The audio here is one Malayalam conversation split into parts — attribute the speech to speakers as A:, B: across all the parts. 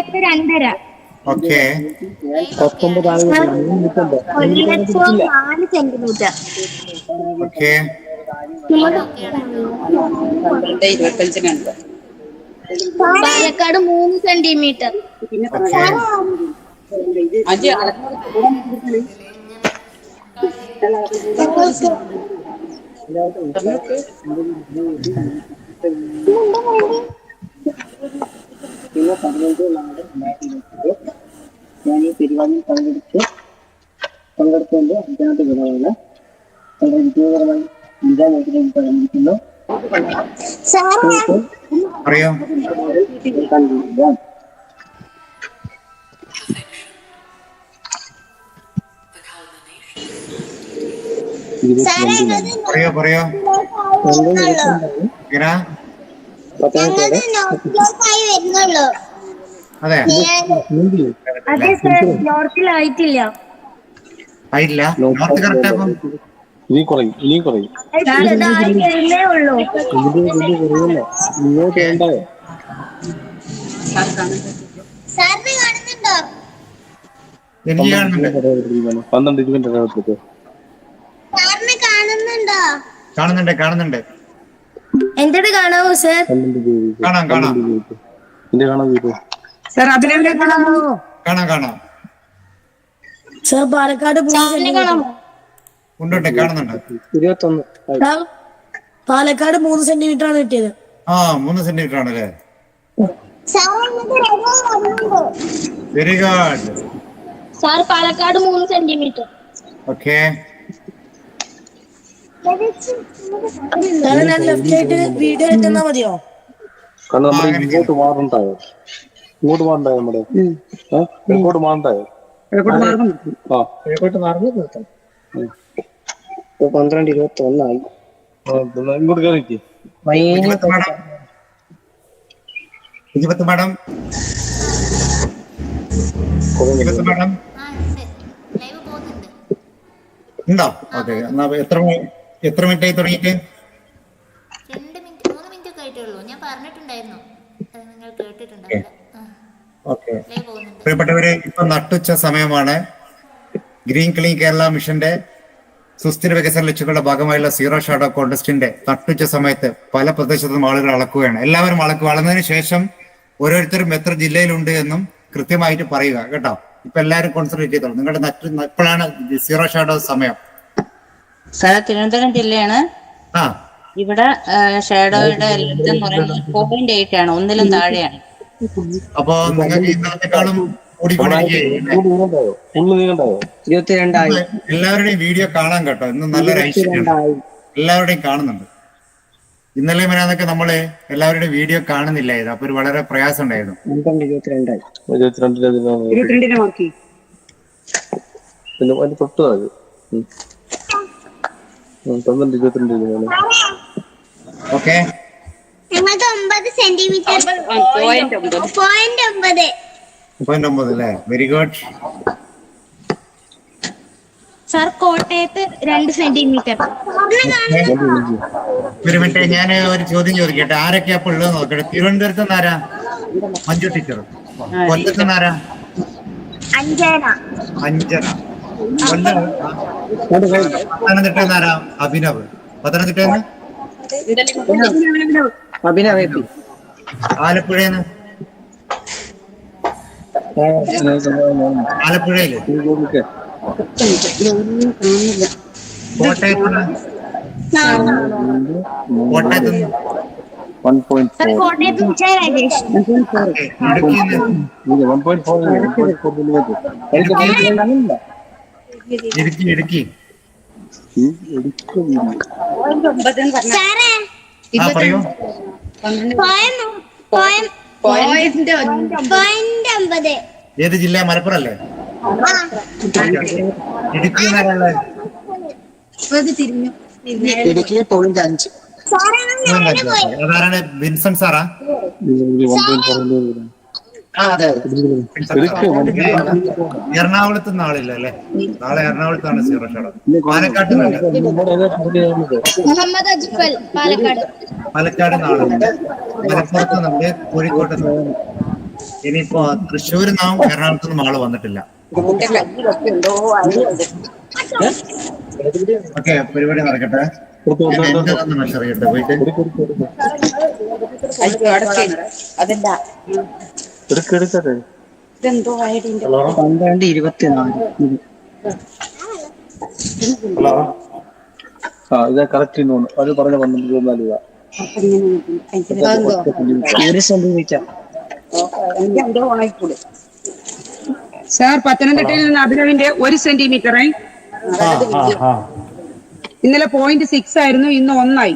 A: കോട്ടയത്ത് രണ്ടര.
B: ഓക്കെ.
A: കൊല്ലത്ത് നാല് സെന്റിമീറ്റർ.
B: ഓക്കെ.
A: പാലക്കാട് മൂന്ന് സെന്റിമീറ്റർ.
B: ഓക്കെ.
C: പിന്നെ പതിനഞ്ച് നാല് രണ്ടായിരത്തി ഇരുപത്തിരണ്ട് ഞാൻ ഈ പരിപാടിയിൽ പങ്കെടുത്ത് പങ്കെടുത്തതിന്റെ അഞ്ചാമത്തെ ദിനമാണ് വളരെ വിജയകരമായി അഞ്ചാം മേഖലയിൽ പറഞ്ഞിരിക്കുന്നു
B: പറയൂ
C: കണ്ടിരിക്കാം
B: പറയൂ പറയൂ ഇങ്ങനെ
A: വരുന്നുള്ളൂ
B: അതെ.
A: അതെ സർ നോർത്തിലായിട്ടില്ല.
B: ആയില്ല നോർത്ത് കറക്റ്റ് ആക്കും
D: ഇനി കുറയും ഇനി കുറയും. ഇങ്ങോട്ട് പന്ത്രണ്ട്
A: കാണുന്നുണ്ട്
B: കാണുന്നുണ്ട്.
A: എന്റേത് കാണാവോ സർ?
B: കാണാം കാണാം.
D: എന്റെ വീട്ടു
E: സാർ അഭിനന്ദനെ കാണാമോ?
B: കാണാം കാണാം.
E: സർ പാലക്കാട്
B: ഉണ്ടുണ്ട് കാണുന്നുണ്ട്.
E: പാലക്കാട് മൂന്ന് സെന്റിമീറ്റർ ആണ് കിട്ടിയത്.
B: ആ മൂന്ന് സെന്റിമീറ്റർ ആണല്ലേ
A: അല്ലേ
B: വെരി ഗുഡ്
A: സാർ പാലക്കാട് മൂന്ന് സെന്റിമീറ്റർ.
B: ഓക്കെ
E: സാർ ഞാൻ ലെഫ്റ്റ് ആയിട്ട് വീഡിയോ എടുത്തെന്നാ മതിയോ?
D: കാരണം നമ്മൾ ഇങ്ങോട്ട് മാറണ്ടായോ? ഇങ്ങോട്ട് മാറണ്ടായോ നമ്മുടെ? ഇങ്ങോട്ട് മാറണ്ടായോ?
C: പന്ത്രണ്ട് ഇരുപത്തി ഒന്നായി
D: ഇങ്ങോട്ട് കയറിക്ക്
B: ഇജിപത്ത് മാഡം. ഇജിപത്ത് മാഡം. ഉണ്ടോ. ഓക്കെ എന്നാ എത്ര എത്ര മിനിറ്റ് ആയി തുടങ്ങിയിട്ട്?
F: രണ്ട് മിനിറ്റ് മൂന്ന് മിനിറ്റ് ഒക്കെ ഞാൻ പറഞ്ഞിട്ടുണ്ടായിരുന്നു. നിങ്ങൾ കേട്ടിട്ടുണ്ടാവില്ല
B: പ്രിയപ്പെട്ടവരെ ഇപ്പൊ നട്ടുച്ച സമയമാണ്. ഗ്രീൻ ക്ലീൻ കേരള മിഷന്റെ സുസ്ഥിര വികസന ലക്ഷ്യങ്ങളുടെ ഭാഗമായുള്ള സീറോ ഷാഡോ കോൺടെസ്റ്റിന്റെ നട്ടുച്ച സമയത്ത് പല പ്രദേശത്തും ആളുകൾ അളക്കുകയാണ്. എല്ലാവരും അളക്കുക അളന്നതിന് ശേഷം ഓരോരുത്തരും എത്ര ജില്ലയിലുണ്ട് എന്നും കൃത്യമായിട്ട് പറയുക കേട്ടോ. ഇപ്പൊ എല്ലാവരും കോൺസെൻട്രേറ്റ് ചെയ്തോളൂ. നിങ്ങളുടെ നട്ടു ഇപ്പോഴാണ് സീറോ ഷാഡോ സമയം.
G: സ്ഥലം തിരുവനന്തപുരം ജില്ലയാണ്.
B: ആ.
G: ഇവിടെ ഷാഡോയുടെ ലെങ്ത് എന്ന് പറയുന്നത് പോയിന്റ് എയ്റ്റ് ആണ് ഒന്നിലും താഴെയാണ്.
B: അപ്പോ നിങ്ങൾക്ക് ഇന്നത്തെക്കാളും എല്ലാവരുടെയും വീഡിയോ കാണാൻ കേട്ടോ. ഇന്ന് നല്ലൊരു ഐശ്വര്യമാണ് എല്ലാവരുടെയും കാണുന്നുണ്ട്. ഇന്നലെ വരാന്നൊക്കെ നമ്മൾ എല്ലാവരുടെയും വീഡിയോ കാണുന്നില്ലായിരുന്നു അപ്പൊ ഒരു വളരെ പ്രയാസം ഉണ്ടായിരുന്നു.
C: പന്ത്രണ്ട്
D: ഇരുപത്തിരണ്ട് ദിനം
B: ഓക്കെ
A: ഞങ്ങൾക്ക് ഒമ്പത് സെന്റിമീറ്റർ
G: പോയിന്റ് ഒമ്പത്.
A: പോയിന്റ് ഒമ്പത്.
B: അല്ലേ? വെരി ഗുഡ്
A: സാർ കോട്ടയത്ത് രണ്ട് സെന്റിമീറ്റർ
B: ഒരു മിനിറ്റ് ഞാൻ ഒരു ചോദ്യം ചോദിക്കട്ടെ. ആരൊക്കെ അപ്പൊ ഉള്ളത് നോക്കട്ടെ. തിരുവനന്തപുരത്ത് നിന്ന് ആരാ? മഞ്ജു ടീച്ചർ കൊല്ലത്ത് നിന്ന് ആരാ?
A: അഞ്ചേന
B: അഞ്ചര കൊല്ലം പത്തനംതിട്ട നിന്ന് ആരാ അഭിനവ് പത്തനംതിട്ട
C: അഭിനവേപ്പി
B: ആലപ്പുഴന്ന് ആലപ്പുഴയിൽ. കോട്ടയത്ത് കോട്ടയത്ത്
D: വൺ
B: ഇടുക്കി ഇടുക്കി. ഏത് ജില്ല? മലപ്പുറം അല്ലേ ഇടുക്കി
C: ഇടുക്കി പോയിന്റ് അഞ്ച്.
A: സാറേ ഞാൻ പോയി?
B: അതാരാണ്? വിൻസൺ സാറാ. എറണാകുളത്ത് നാളില്ല അല്ലെ? നാളെ എറണാകുളത്താണ് സീറോ പാലക്കാട്ട്?
A: മുഹമ്മദ് അജ്ഫൽ പാലക്കാട്.
B: പാലക്കാട് നാളുണ്ട്. മലപ്പുറത്ത് നമ്മുടെ കോഴിക്കോട്ട് ഇനിയിപ്പോ തൃശ്ശൂർ നാം എറണാകുളത്ത് നിന്നും ആൾ വന്നിട്ടില്ല. ഓക്കെ പരിപാടി നടക്കട്ടെ. അറിയട്ടെ മെഷർ ചെയ്യട്ടെ പോയിട്ട്.
D: എടുക്കട്ടെ
G: ഇതെന്തോ ആയിട്ട്
C: പന്ത്രണ്ട് ഇരുപത്തിനാല്.
D: ഹലോ ആ ഇതാ കറക്റ്റ് തോന്നുന്നു. അവർ പറഞ്ഞ പന്ത്രണ്ട് ഇരുപത്തിനാല് രൂപ
C: ഒരു സെന്റിമീറ്റർ.
G: എന്തോ ആയിക്കൂടെ
E: സാർ പത്തനംതിട്ടയിൽ നിന്ന് അഭിനവിന്റെ ഒരു
B: ആ
E: ഇന്നലെ പോയിന്റ് സിക്സ് ആയിരുന്നു ഇന്ന് ഒന്നായി.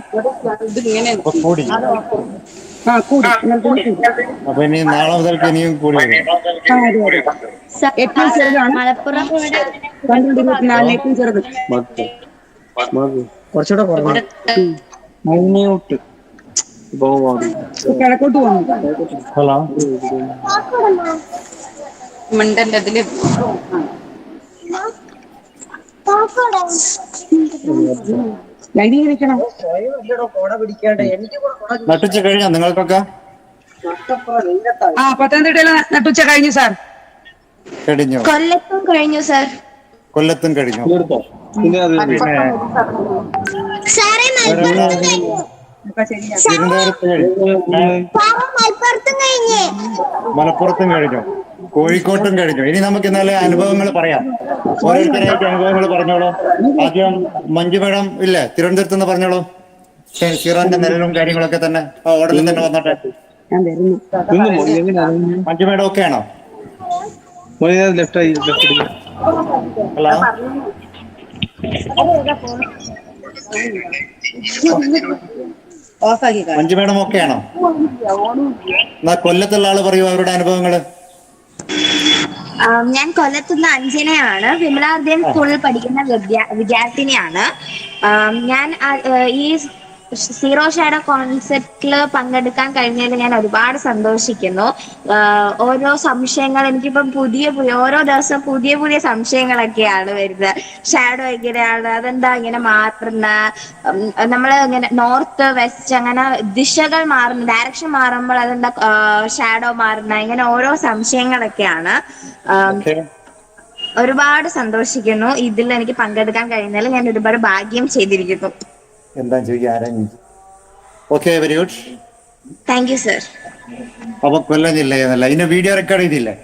E: ആ കൂടി.
B: അപ്പൊ ഇനി നാളെ മുതൽക്ക് ഇനിയും കൂടി.
E: ഏറ്റവും ചെറുതാണ്
H: മലപ്പുറം
E: പന്ത്രണ്ട് ഇരുപത്തിനാലിന് ഏറ്റവും ചെറുത്.
C: കുറച്ചുകൂടെ കുറഞ്ഞു മൈന്യൂട്ട്.
E: കിഴക്കോട്ട് പോകുന്നു
B: ഹലോ.
G: മിണ്ടന്റെ അതിൽ.
E: ലൈനിങ് നിൽക്കണം
B: നട്ടിച്ച് കഴിഞ്ഞോ നിങ്ങൾക്കൊക്കെ?
E: ആ പത്തനംതിട്ടയിൽ നട്ടുച്ച കഴിഞ്ഞു സാർ.
B: കഴിഞ്ഞു?
H: കൊല്ലത്തും കഴിഞ്ഞു സർ.
B: കൊല്ലത്തും കഴിഞ്ഞു?
H: സാറേ മലപ്പുറത്തും കഴിഞ്ഞു. മലപ്പുറത്തും കഴിഞ്ഞ്.
B: കോഴിക്കോട്ടും കഴിഞ്ഞു. ഇനി നമുക്ക് ഇന്നലെ അനുഭവങ്ങൾ പറയാം. ഓരോരുത്തരായിട്ട് അനുഭവങ്ങൾ പറഞ്ഞോളൂ. ആദ്യം മഞ്ജു മേഡം ഇല്ലേ? തിരുവനന്തപുരത്ത് നിന്ന് പറഞ്ഞോളൂ. ഷിറാന്റെ നിലവും കാര്യങ്ങളൊക്കെ തന്നെ. ഓർഡറിൽ തന്നെ വന്നോട്ടെ. മഞ്ജു മേഡം ഒക്കെ ആണോ? ഹലോ.
G: ഓഫാക്കി
B: മഞ്ജു മേഡം ആണോ? എന്നാ കൊല്ലത്തുള്ള ആൾ പറയൂ അവരുടെ
H: അനുഭവങ്ങൾ. ഞാൻ കൊല്ലത്തുനിന്ന് അഞ്ജനയാണ്. വിമലാർദ്യം സ്കൂളിൽ പഠിക്കുന്ന വിദ്യാ വിദ്യാർത്ഥിനിയാണ്. ഞാൻ ഈ സീറോ ഷാഡോ കോൺസെപ്റ്റിൽ പങ്കെടുക്കാൻ കഴിഞ്ഞതിൽ ഞാൻ ഒരുപാട് സന്തോഷിക്കുന്നു. ഓരോ സംശയങ്ങൾ എനിക്കിപ്പം പുതിയ പുതിയ ഓരോ ദിവസം പുതിയ പുതിയ സംശയങ്ങളൊക്കെയാണ് വരുന്നത്. ഷാഡോ എങ്ങനെയാണ്? അതെന്താ ഇങ്ങനെ മാറുന്ന? നമ്മൾ ഇങ്ങനെ നോർത്ത് വെസ്റ്റ് അങ്ങനെ ദിശകൾ മാറുന്ന ഡയറക്ഷൻ മാറുമ്പോൾ അതെന്താ ഷാഡോ മാറുന്ന ഇങ്ങനെ ഓരോ സംശയങ്ങളൊക്കെയാണ്. ഒരുപാട് സന്തോഷിക്കുന്നു. ഇതിൽ എനിക്ക് പങ്കെടുക്കാൻ കഴിഞ്ഞതിൽ ഞാൻ ഒരുപാട് ഭാഗ്യം ചെയ്തിരിക്കുന്നു.
B: എന്താ ചോദിക്കുക? ആരാ okay very good
H: thank you sir
B: അപ്പൊ കൊല്ലം ജില്ലയെന്നല്ല ഇന്ന് വീഡിയോ റെക്കോർഡ് ചെയ്തില്ലേ.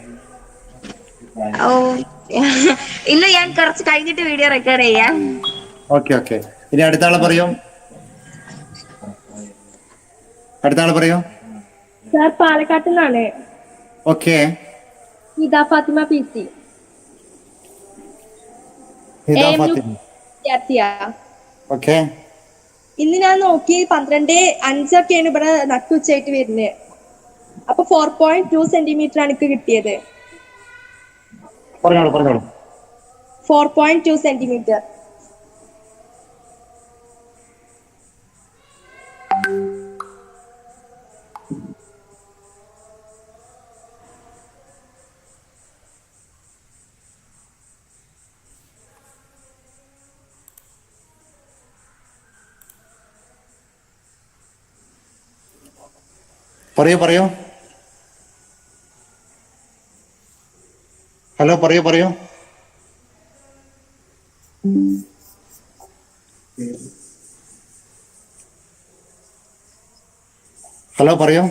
H: ഓ ഇന്ന് ഞാൻ കുറച്ച് കഴിഞ്ഞിട്ട് വീഡിയോ റെക്കോർഡ് ചെയ്യാം.
B: ഓക്കെ ഓക്കെ ഇനി അടുത്ത ആളെ പറയൂ. അടുത്ത ആളെ പറയൂ.
I: സാർ പാലക്കാട്ടിൽ നിന്നാണ്.
B: ഓക്കെ
I: ഇതാ ഫാത്തിമ പി സി. ഇദാ
B: ഫാത്തിമ. ഓക്കെ
I: ഇന്ന് ഞാൻ നോക്കി പന്ത്രണ്ട് അഞ്ചൊക്കെയാണ് ഇവിടെ നട്ടുച്ചയായിട്ട് വരുന്നത് അപ്പൊ ഫോർ പോയിന്റ് ടു സെന്റിമീറ്റർ ആണ് എനിക്ക് കിട്ടിയത്.
B: പറഞ്ഞോളൂ പറഞ്ഞോളൂ
I: ഫോർ പോയിന്റ് ടു സെന്റിമീറ്റർ
B: പറയൂ പറയൂ. ഹലോ പറയൂ പറയൂ. ഹലോ പറയൂ.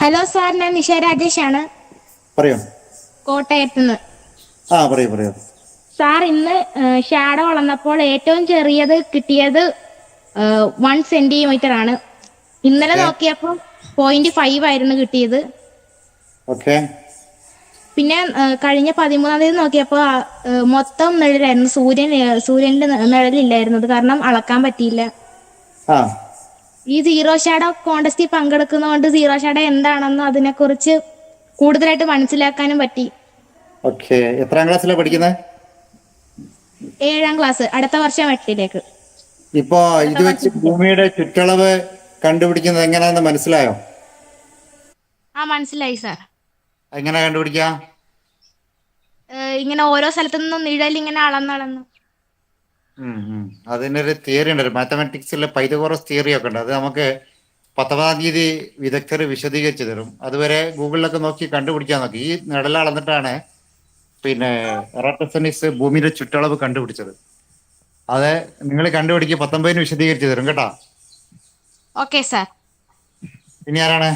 H: ഹലോ സാർ ഞാൻ നിഷ രാജേഷ് ആണ്
B: പറയൂ.
H: കോട്ടയത്ത് നിന്ന്
B: ആ പറയൂ പറയൂ.
H: സാർ ഇന്ന് ഷാഡോ വളർന്നപ്പോൾ ഏറ്റവും ചെറിയത് കിട്ടിയത് വൺ സെന്റിമീറ്റർ ആണ്. ഇന്നലെ നോക്കിയപ്പോ പോയിന്റ് ഫൈവ് ആയിരുന്നു കിട്ടിയത്.
B: ഓക്കെ
H: പിന്നെ കഴിഞ്ഞ പതിമൂന്നാം തീയതി നോക്കിയപ്പോ മൊത്തം നിഴലായിരുന്നു. സൂര്യൻ സൂര്യന്റെ നിഴലില്ലായിരുന്നത് കാരണം അളക്കാൻ പറ്റിയില്ല. ഈ സീറോ ഷാഡോ കോണ്ടസ്റ്റിൽ പങ്കെടുക്കുന്നതുകൊണ്ട് സീറോ ഷാഡോ എന്താണെന്ന് അതിനെക്കുറിച്ച് കൂടുതലായിട്ട് മനസ്സിലാക്കാനും പറ്റി.
B: ഓക്കെ എത്രാം ക്ലാസ്സിലാണ് പഠിക്കുന്നത്
H: ഏഴാം ക്ലാസ് അടുത്ത വർഷം എട്ടിലേക്ക്.
B: ഇപ്പോ ഇത് വെച്ച് ഭൂമിയുടെ ചുറ്റളവ് കണ്ടുപിടിക്കുന്നത് എങ്ങനെയാന്ന് മനസ്സിലായോ?
H: ആ മനസ്സിലായി സാർ.
B: എങ്ങനെ കണ്ടുപിടിക്കാ?
H: ഇങ്ങനെ ഓരോ സ്ഥലത്തു നിന്നും നിഴൽ ഇങ്ങനെ അളന്നളന്ന്.
B: അതിനൊരു തിയറി ഉണ്ട്. ഒരു മാത്തമാറ്റിക്സിലെ പൈതകോറസ് തിയറി ഒക്കെ ഉണ്ട്. അത് നമുക്ക് പത്തൊമ്പതാം തീയതി വിദഗ്ധർ വിശദീകരിച്ചു തരും. അതുവരെ ഗൂഗിളിലൊക്കെ നോക്കി കണ്ടുപിടിക്കാൻ നോക്കി. ഈ നിഴൽ അളന്നിട്ടാണ് പിന്നെ എറാട്ടസനിസ് ഭൂമിയുടെ ചുറ്റളവ് കണ്ടുപിടിച്ചത്. അത് നിങ്ങൾ കണ്ടുപിടിക്കുക പത്തൊമ്പതിന് വിശദീകരിച്ചു തരും കേട്ടോ.
A: Okay sir.
B: ഇനി ആരാണ്?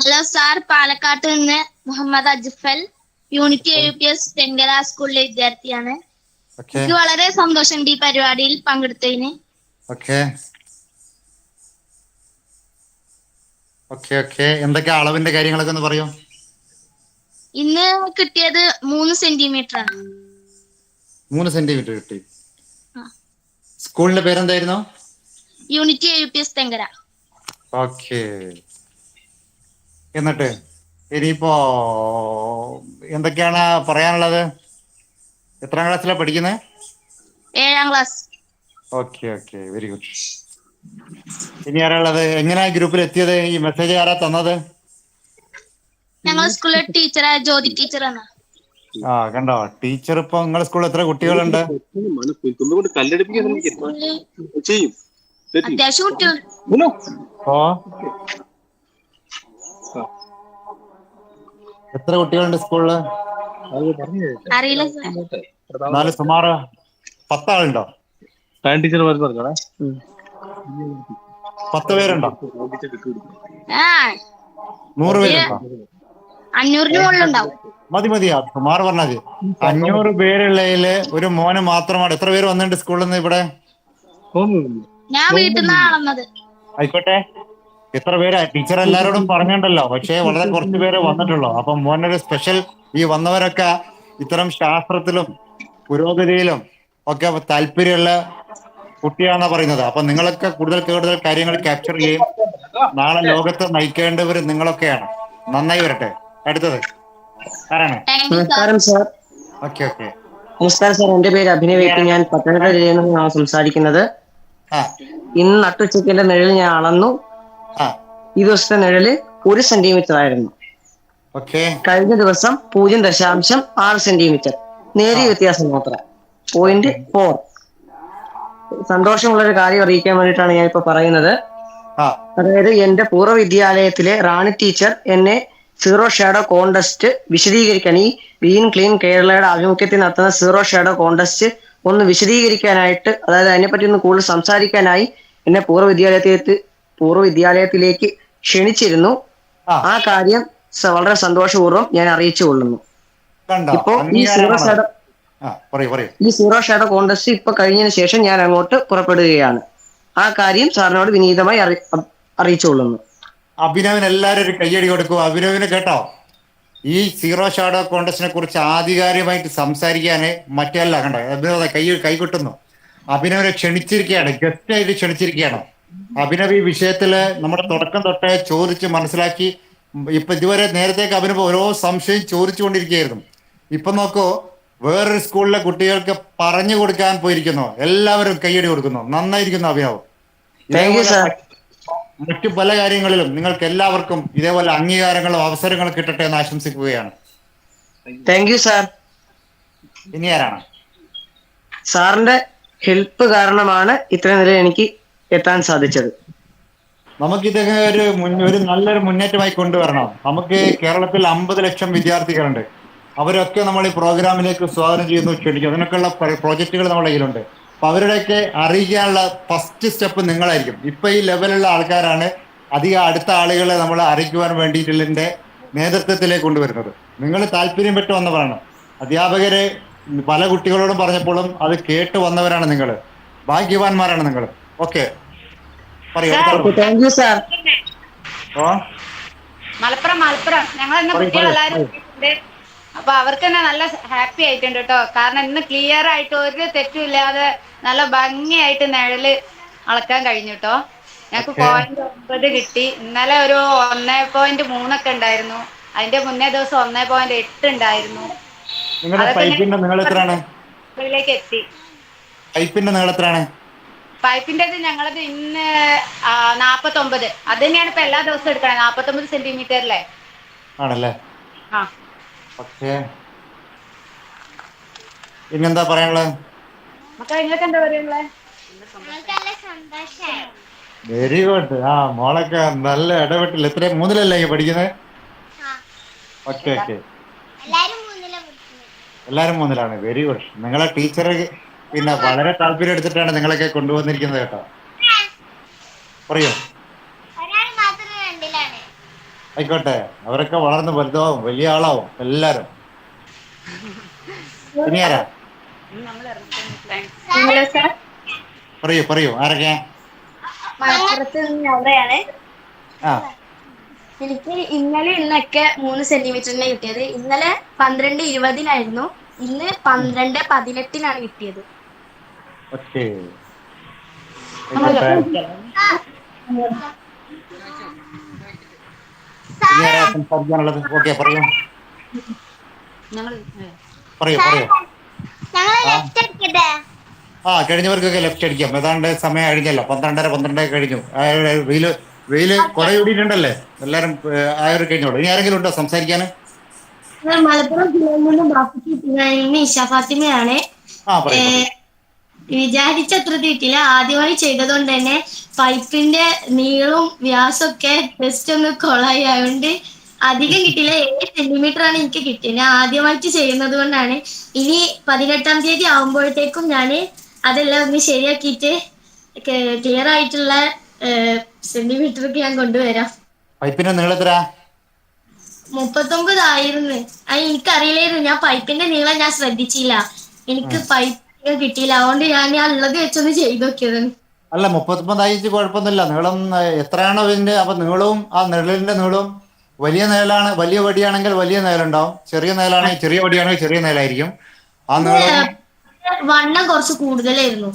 A: Hello sir. പാലക്കാട്ട് നിന്ന് Muhammad Ajfal unity U P S Thenkara സ്കൂളിലെ വിദ്യാർത്ഥിയാണ്. എനിക്ക് വളരെ സന്തോഷമുണ്ട് ഈ പരിപാടിയിൽ പങ്കെടുത്തതിന്.
B: ഓക്കെ. Okay okay. എന്തൊക്കെ അളവിന്റെ കാര്യങ്ങളൊക്കെ ഒന്ന് പറയൂ.
A: ഇന്ന് കിട്ടിയത് മൂന്ന് സെന്റിമീറ്റർ ആണ്
B: മൂന്ന് സെന്റിമീറ്റർ കിട്ടി. സ്കൂളിന്റെ പേരെന്തായിരുന്നു?
A: Unity U P S Thenkara.
B: Okay. എന്നിട്ട് ഇനിയിപ്പോ എന്തൊക്കെയാണ് പറയാനുള്ളത്? എത്രാം ക്ലാസ്സിലാണ് പഠിക്കുന്നത്
A: ഏഴാം class.
B: Okay okay. Very good ഇനി ആരാളത് എങ്ങനെയാ ഗ്രൂപ്പിൽ എത്തിയത്? ഈ മെസ്സേജ് ആരാ തന്നത്?
A: ഞങ്ങളുടെ സ്കൂളിലെ ടീച്ചറായ ജ്യോതി ടീച്ചർ ആണ്
B: ആ കണ്ടോ? ടീച്ചർ ഇപ്പൊ നിങ്ങളുടെ സ്കൂളിൽ എത്ര കുട്ടികളുണ്ട്?
D: കല്ലടിപ്പിക്കാൻ ചെയ്യും.
B: ഓ. എത്ര കുട്ടികളുണ്ട്
A: സ്കൂളിൽ?
B: നാല് സുമാറ്. പത്താളുണ്ടോ?
D: ടീച്ചർ പറഞ്ഞോളെ.
B: പത്ത് പേരുണ്ടോ?
A: ആ.
B: നൂറ് പേരുണ്ടോ?
A: അഞ്ഞൂറിന് മുകളിലുണ്ടാവും.
B: മതി മതിയാ കുമാർ പറഞ്ഞത് അഞ്ഞൂറ് പേരുള്ളതിൽ ഒരു മോന് മാത്രമാണ്. എത്ര പേര് വന്നിട്ടുണ്ട് സ്കൂളിൽ നിന്ന് ഇവിടെ?
A: ഞാൻ വീട്ടിൽ
B: ആയിക്കോട്ടെ. എത്ര പേര്? ടീച്ചർ എല്ലാരോടും പറഞ്ഞിട്ടുണ്ടല്ലോ. പക്ഷേ വളരെ കുറച്ച് പേര് വന്നിട്ടുള്ളൂ. അപ്പൊ മോനൊരു സ്പെഷ്യൽ ഈ വന്നവരൊക്കെ ഇത്തരം ശാസ്ത്രത്തിലും പുരോഗതിയിലും ഒക്കെ താല്പര്യമുള്ള കുട്ടിയാണെന്നാ പറയുന്നത്. അപ്പൊ നിങ്ങളൊക്കെ കൂടുതൽ കൂടുതൽ കാര്യങ്ങൾ ക്യാപ്ചർ ചെയ്യും. നാളെ ലോകത്തെ നയിക്കേണ്ടവർ നിങ്ങളൊക്കെയാണ്. നന്നായി വരട്ടെ. അടുത്തത്.
C: നമസ്കാരം സാർ
B: ഓക്കെ ഓക്കെ.
C: നമസ്കാരം സാർ എന്റെ പേര് അഭിനവേക്ക് ഞാൻ പത്തനംതിട്ട ജില്ലയിൽ നിന്നാണ് സംസാരിക്കുന്നത്.
B: ആ.
C: ഇന്ന് നട്ടുച്ചക്കിന്റെ നിഴൽ ഞാൻ അളന്നു. ഈ ദിവസത്തെ നിഴൽ ഒരു സെന്റിമീറ്റർ ആയിരുന്നു.
B: ഓക്കെ.
C: കഴിഞ്ഞ ദിവസം പൂജ്യം ദശാംശം ആറ് സെന്റിമീറ്റർ നേരിയ വ്യത്യാസം മാത്രം. പോയിന്റ് ഫോർ സന്തോഷമുള്ള ഒരു കാര്യം അറിയിക്കാൻ വേണ്ടിയിട്ടാണ് ഞാൻ ഇപ്പൊ പറയുന്നത്.
B: ആ.
C: അതായത് എന്റെ പൂർവ വിദ്യാലയത്തിലെ റാണി ടീച്ചർ എന്നെ സീറോ ഷാഡോ കോണ്ടസ്റ്റ് വിശദീകരിക്കാൻ ഈ ഗ്രീൻ ക്ലീൻ കേരളയുടെ ആഭിമുഖ്യത്തിൽ നടത്തുന്ന സീറോ ഷാഡോ കോണ്ടസ്റ്റ് ഒന്ന് വിശദീകരിക്കാനായിട്ട് അതായത് അതിനെപ്പറ്റി ഒന്ന് കൂടുതൽ സംസാരിക്കാനായി എന്നെ പൂർവ വിദ്യാലയത്തിലേക്ക് പൂർവ വിദ്യാലയത്തിലേക്ക് ക്ഷണിച്ചിരുന്നു.
B: ആ.
C: കാര്യം വളരെ സന്തോഷപൂർവം ഞാൻ അറിയിച്ചു കൊള്ളുന്നു. ഇപ്പോ ഈ സീറോ ഷാഡോ ഈ സീറോ ഷാഡോ കോണ്ടസ്റ്റ് ഇപ്പൊ കഴിഞ്ഞതിന് ശേഷം ഞാൻ അങ്ങോട്ട് പുറപ്പെടുകയാണ്. ആ കാര്യം സാറിനോട് വിനീതമായി അറി അ-
B: അഭിനവിന് എല്ലാവരും ഒരു കയ്യടി കൊടുക്കും അഭിനവിന് കേട്ടോ ഈ സീറോ ഷാഡോ കോണ്ടസ്റ്റിനെ കുറിച്ച് ആധികാരികമായിട്ട് സംസാരിക്കാൻ മറ്റല്ല കണ്ടോ? അഭിനവ് കൈ കൈകൊട്ടുന്നു അഭിനവിനെ ക്ഷണിച്ചിരിക്കുകയാണ് ഗസ്റ്റ് ആയിട്ട് ക്ഷണിച്ചിരിക്കുകയാണ്. അഭിനവ് ഈ വിഷയത്തിൽ നമ്മുടെ തുടക്കം തൊട്ടേ ചോദിച്ച് മനസ്സിലാക്കി ഇപ്പൊ ഇതുവരെ നേരത്തേക്ക് അഭിനവ് ഓരോ സംശയം ചോദിച്ചുകൊണ്ടിരിക്കുകയായിരുന്നു. ഇപ്പൊ നോക്കൂ വേറൊരു സ്കൂളിലെ കുട്ടികൾക്ക് പറഞ്ഞു കൊടുക്കാൻ പോയിരിക്കുന്നു. എല്ലാവരും കൈയടി കൊടുക്കുന്നു. നന്നായിരിക്കുന്നു അഭിനവ്.
C: താങ്ക് യു സാർ
B: മറ്റു പല കാര്യങ്ങളിലും നിങ്ങൾക്ക് എല്ലാവർക്കും ഇതേപോലെ അംഗീകാരങ്ങളും അവസരങ്ങളും കിട്ടട്ടെ എന്ന് ആശംസിക്കുകയാണ്.
C: താങ്ക് യു സാർ
B: ഇനി ആരാണ്?
C: സാറിന്റെ ഹെൽപ്പ് കാരണമാണ് ഇത്രയും നില എനിക്ക് എത്താൻ സാധിച്ചത്.
B: നമുക്ക് ഇതൊക്കെ ഒരു ഒരു നല്ലൊരു മുന്നേറ്റമായി കൊണ്ടുവരണം. നമുക്ക് കേരളത്തിൽ അമ്പത് ലക്ഷം വിദ്യാർത്ഥികളുണ്ട്. അവരൊക്കെ നമ്മൾ ഈ പ്രോഗ്രാമിലേക്ക് സ്വാഗതം ചെയ്യുന്നു ക്ഷണിക്കും അതിനൊക്കെയുള്ള പ്രോജക്റ്റുകൾ നമ്മുടെ കയ്യിലുണ്ട്. അപ്പൊ അവരുടെയൊക്കെ അറിയിക്കാനുള്ള ഫസ്റ്റ് സ്റ്റെപ്പ് നിങ്ങളായിരിക്കും. ഇപ്പൊ ഈ ലെവലുള്ള ആൾക്കാരാണ് അധികം അടുത്ത ആളുകളെ നമ്മൾ അറിയിക്കുവാൻ വേണ്ടിയിട്ടുള്ളതിന്റെ നേതൃത്വത്തിലേക്ക് കൊണ്ടുവരുന്നത്. നിങ്ങൾ താല്പര്യം പെട്ട് വന്നവരാണ്. അധ്യാപകര് പല കുട്ടികളോടും പറഞ്ഞപ്പോഴും അത് കേട്ട് വന്നവരാണ് നിങ്ങൾ ഭാഗ്യവാന്മാരാണ് നിങ്ങൾ ഓക്കെ
G: മലപ്പുറം മലപ്പുറം. ഞങ്ങൾ ഇന്ന് അപ്പൊ അവർക്ക് തന്നെ നല്ല ഹാപ്പി ആയിട്ടുണ്ട് കേട്ടോ. കാരണം ഇന്ന് ക്ലിയർ ആയിട്ട് ഒരു തെറ്റുമില്ലാതെ നല്ല ഭംഗിയായിട്ട് നിഴൽ അളക്കാൻ കഴിഞ്ഞു കേട്ടോ. ഞങ്ങൾക്ക്. പോയിന്റ് ഒമ്പത് കിട്ടി. ഇന്നലെ ഒരു ഒന്നേ പോയിന്റ് മൂന്നൊക്കെ ഉണ്ടായിരുന്നു. അതിന്റെ മുന്നേ ദിവസം ഒന്നേ പോയിന്റ് എട്ട് ഉണ്ടായിരുന്നു.
B: പൈപ്പിന്റെ
G: മുകളിലേക്ക് എത്തി.
B: പൈപ്പിന്റെ നീളം എത്രയാണ്?
G: പൈപ്പിന്റെത് ഞങ്ങളത് ഇന്ന് നാപ്പത്തൊമ്പത്. അത് തന്നെയാണ് ഇപ്പൊ എല്ലാ ദിവസവും എടുക്കണേ. നാപ്പത്തൊമ്പത് സെന്റിമീറ്ററിലെ
B: ആണല്ലേ?
G: ആ.
B: ഓക്കെ പിന്നെന്താ പറയാനുള്ളത്
G: മക്കളെ നിങ്ങൾക്ക് എന്താ
B: വെരി ഗുഡ് ആ മോളൊക്കെ നല്ല ഇടപെട്ടില്ല? എത്ര മൂന്നിലല്ലേ പഠിക്കുന്നത് ഓക്കെ ഓക്കെ.
J: എല്ലാരും
B: മൂന്നിലാണ്. വെരി ഗുഡ് നിങ്ങളെ ടീച്ചർ പിന്നെ വളരെ താല്പര്യം എടുത്തിട്ടാണ് നിങ്ങളൊക്കെ കൊണ്ടുവന്നിരിക്കുന്നത് കേട്ടോ. പറയൂ. ആയിക്കോട്ടെ. അവരൊക്കെ വളർന്ന് വലുതാവും വലിയ ആളാവും എല്ലാരും. ഇനി ആരാ? പറയൂ പറയൂ. ആരൊക്കെ?
A: മലപ്പുറത്ത് നിന്ന്
B: ആ.
A: എനിക്ക് ഇന്നലെ ഇന്നൊക്കെ മൂന്ന് സെന്റിമീറ്ററിനെ കിട്ടിയത്. ഇന്നലെ പന്ത്രണ്ട് ഇരുപതിനായിരുന്നു. ഇന്ന് പന്ത്രണ്ട് പതിനെട്ടിനാണ് കിട്ടിയത്.
B: ഓക്കെ. സംസാരിക്കാനുള്ളത് ഓക്കെ പറയൂ. പറയൂ പറയൂ.
J: ലെഫ്റ്റ് അടിക്കട്ടെ?
B: ആ കഴിഞ്ഞവർക്കൊക്കെ ലെഫ്റ്റ് അടിക്കാം. ഏതാണ്ട് സമയം കഴിഞ്ഞല്ലോ. പന്ത്രണ്ടര പന്ത്രണ്ടര കഴിഞ്ഞു. ആ, വെയിൽ വെയിൽ കുറെ കൂടിയിട്ടുണ്ടല്ലേ എല്ലാരും ആയവർ കഴിഞ്ഞോളൂ. ഇനി ആരെങ്കിലും ഉണ്ടോ സംസാരിക്കാൻ?
A: മലപ്പുറം ജില്ലയിൽ നിന്ന് ബാക്കി ഇഷ ഫാത്തിമയാണ്.
B: ആ പറയൂ.
A: വിചാരിച്ചത്ര കിട്ടിയില്ല ആദ്യമായി ചെയ്തതുകൊണ്ട് തന്നെ പൈപ്പിന്റെ നീളവും വ്യാസമൊക്കെ ജസ്റ്റ് ഒന്ന് കൊളായി. ആയതുകൊണ്ട് അധികം കിട്ടിയില്ല. ഏഴ് സെന്റിമീറ്റർ ആണ് എനിക്ക് കിട്ടിയത് ഞാൻ ആദ്യമായിട്ട് ചെയ്യുന്നത് കൊണ്ടാണ്. ഇനി പതിനെട്ടാം തീയതി ആവുമ്പോഴത്തേക്കും ഞാൻ അതെല്ലാം ഒന്ന് ശരിയാക്കിയിട്ട് ക്ലിയർ ആയിട്ടുള്ള സെന്റിമീറ്റർ ഒക്കെ ഞാൻ കൊണ്ടുവരാം.
B: പൈപ്പിന്റെ നീളത്തിലാ
A: മുപ്പത്തൊമ്പതായിരുന്നു. അത് എനിക്കറിയില്ലായിരുന്നു. ഞാൻ പൈപ്പിന്റെ നീളം ഞാൻ ശ്രദ്ധിച്ചില്ല. എനിക്ക് പൈപ്പ് കിട്ടിയില്ല. അതുകൊണ്ട് ഞാൻ ഞാൻ ഉള്ളത് വെച്ചൊന്ന് ചെയ്ത് നോക്കിയത്.
B: അല്ല മുപ്പത്തൊമ്പതായിട്ട് കുഴപ്പമൊന്നുമില്ല. നീളം എത്രയാണോ ഇതിന്റെ അപ്പൊ നീളവും ആ നിഴലിന്റെ നീളവും വലിയ നിഴലാണ് വലിയ വടിയാണെങ്കിൽ വലിയ നിഴലുണ്ടാവും. ചെറിയ നിഴലാണെങ്കിൽ ചെറിയ വടിയാണെങ്കിൽ ചെറിയ നിഴലായിരിക്കും. ആ നീളം
A: വണ്ണം കുറച്ച് കൂടുതലായിരുന്നു.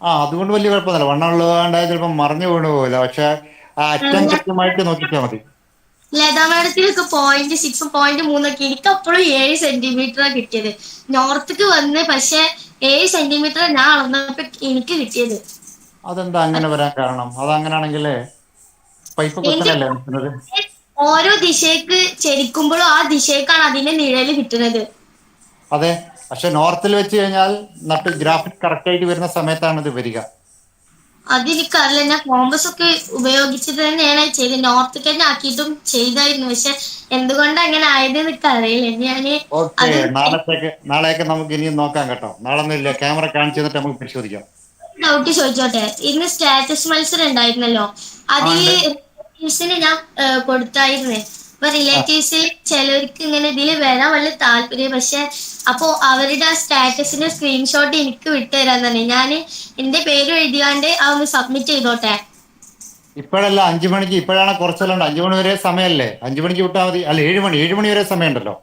B: ആ അതുകൊണ്ട് വലിയ കുഴപ്പമൊന്നുമില്ല. വണ്ണം ഉള്ളതാണ്ടായ ചിലപ്പോൾ മറിഞ്ഞു വീണു പോകില്ല പക്ഷെ ആ അറ്റം കൃത്യമായിട്ട് നോക്കിച്ചാൽ മതി.
A: ലതാ മാഡത്തിനൊക്കെ പോയിന്റ് സിക്സ് പോയിന്റ് മൂന്നൊക്കെ എനിക്ക് അപ്പോഴും ഏഴ് സെന്റിമീറ്ററാണ് കിട്ടിയത്. നോർത്തേക്ക് വന്ന് പക്ഷെ ഏഴ് സെന്റിമീറ്റർ ഞാൻ അളന്നപ്പോ എനിക്ക് കിട്ടിയത്.
B: അതെന്താ അങ്ങനെ വരാൻ കാരണം? അതങ്ങനാണെങ്കിൽ പൈപ്പ് കുത്തനല്ലേ നിൽക്കുന്നത്?
A: ഓരോ ദിശയ്ക്ക് ചരിക്കുമ്പോഴും ആ ദിശയ്ക്കാണ് അതിന്റെ നിഴൽ കിട്ടുന്നത്.
B: അതെ. പക്ഷെ നോർത്തിൽ വെച്ച് കഴിഞ്ഞാൽ നട്ട് ഗ്രാഫിക് കറക്റ്റ് ആയിട്ട് വരുന്ന സമയത്താണ് ഇത് വരിക.
A: അതെനിക്കറിയില്ല ഞാൻ കോമ്പസ് ഒക്കെ ഉപയോഗിച്ചിട്ട് തന്നെയാണ് ചെയ്ത് നോർത്ത് തന്നെ ആക്കിയിട്ടും ചെയ്തായിരുന്നു. പക്ഷെ എന്തുകൊണ്ട് അങ്ങനെ ആയത് എനിക്ക് അറിയില്ല
B: ഓക്കെ നാളത്തേക്ക് നാളെയൊക്കെ നമുക്ക് ഇനിയും നോക്കാം കേട്ടോ. നാളെ ഒന്നുമില്ല ക്യാമറ കാണിച്ചു തന്നിട്ട് നമുക്ക് പരിശോധിക്കാം.
A: ഡൗട്ട് ചോദിച്ചോട്ടെ. ഇന്ന് സ്റ്റാറ്റസ് മത്സരം ഉണ്ടായിരുന്നല്ലോ. അതിൽ ഞാൻ കൊടുത്തായിരുന്നേ. അപ്പൊ റിലേറ്റീവ്സിൽ ചിലർക്ക് ഇങ്ങനെ ഇതിൽ വരാൻ വലിയ താല്പര്യം പക്ഷെ അപ്പോ അവരുടെ ആ സ്റ്റാറ്റസിന്റെ സ്ക്രീൻഷോട്ട് എനിക്ക് വിട്ടുതരാൻ തന്നെ ഞാൻ എന്റെ പേര് എഴുതിയാണ്ട് അതൊന്ന് സബ്മിറ്റ് ചെയ്തോട്ടെ.
B: ഇപ്പോഴല്ല അഞ്ചു മണിക്ക് ഇപ്പോഴാണ് കുറച്ചെല്ലാം അഞ്ചു മണി വരെ സമയമല്ലേ അഞ്ചു മണിക്ക് വിട്ടാൽ മതി. അല്ല ഏഴ് മണി ഏഴ് മണി വരെ സമയമുണ്ടല്ലോ.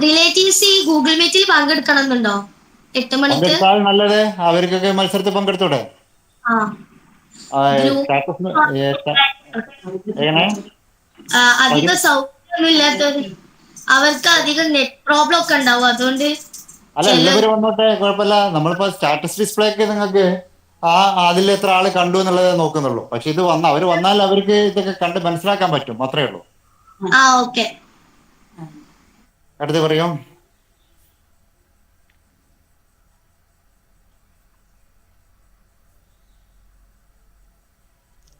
A: റിലേറ്റീവ്സ് ഈ ഗൂഗിൾ മീറ്റിൽ പങ്കെടുക്കണം എന്നുണ്ടോ എട്ട് മണിക്ക്?
B: നല്ലത്. അവർക്കൊക്കെ മത്സരത്തിൽ പങ്കെടുത്തൂടെ.
A: ആ.
B: ആ, സ്റ്റാറ്റസ് എങ്ങനെ?
A: അധികം സൗകര്യമൊന്നും ഇല്ലാത്തവര് അവർക്ക് അധികം നെറ്റ് പ്രോബ്ലം ഒക്കെ ഉണ്ടാവും. അതുകൊണ്ട്
B: അല്ല എല്ലാവരും വന്നോട്ടെ കുഴപ്പമില്ല. നമ്മളിപ്പോ സ്റ്റാറ്റസ് ഡിസ്പ്ലേ ഒക്കെ നിങ്ങൾക്ക് ആ അതിൽ എത്ര ആൾ കണ്ടു എന്നുള്ളത് നോക്കുന്നുള്ളൂ. പക്ഷെ ഇത് വന്ന അവർ വന്നാൽ അവർക്ക് ഇതൊക്കെ കണ്ട് മനസ്സിലാക്കാൻ പറ്റും. അത്രേ ഉള്ളൂ.
A: ആ ഓക്കെ.
B: അടുത്ത് പറയും.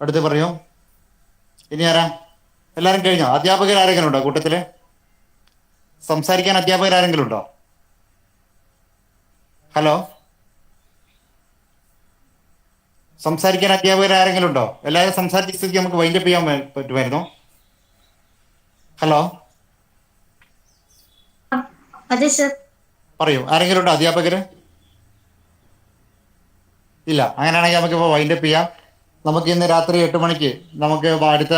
B: അടുത്ത് പറയും. ഇനി ആരാ? എല്ലാരും കഴിഞ്ഞോ? അധ്യാപകർ ആരെങ്കിലും ഉണ്ടോ കൂട്ടത്തിൽ? സംസാരിക്കാൻ അധ്യാപകർ ആരെങ്കിലും ഉണ്ടോ ഹലോ? സംസാരിക്കാൻ അധ്യാപകർ ആരെങ്കിലും ഉണ്ടോ എല്ലാവരും സംസാരിച്ച സ്ഥിതിക്ക് നമുക്ക് വൈൻഡപ്പ് ചെയ്യാൻ പറ്റുമായിരുന്നു. ഹലോ? പറയൂ. ആരെങ്കിലും ഉണ്ടോ അധ്യാപകര്? ഇല്ല. അങ്ങനെയാണെങ്കിൽ നമുക്ക് ഇപ്പോൾ വൈൻഡപ്പ് ചെയ്യാം. നമുക്ക് ഇന്ന് രാത്രി എട്ട് മണിക്ക് നമുക്ക് അടുത്ത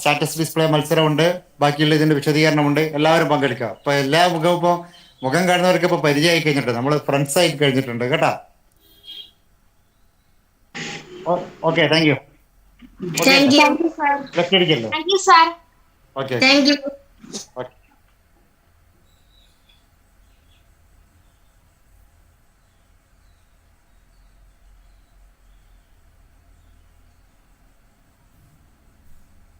B: സ്റ്റാറ്റസ് ഡിസ്പ്ലേ മത്സരമുണ്ട്. ബാക്കിയുള്ള ഇതിന്റെ വിശദീകരണമുണ്ട്. എല്ലാവരും പങ്കെടുക്കുക അപ്പൊ എല്ലാ മുഖവും ഇപ്പൊ മുഖം കാണുന്നവർക്ക് ഇപ്പൊ പരിചയമായി കഴിഞ്ഞിട്ടുണ്ട്. നമ്മൾ ഫ്രണ്ട്സ് ആയി കഴിഞ്ഞിട്ടുണ്ട്. കേട്ടാ? Okay thank you okay okay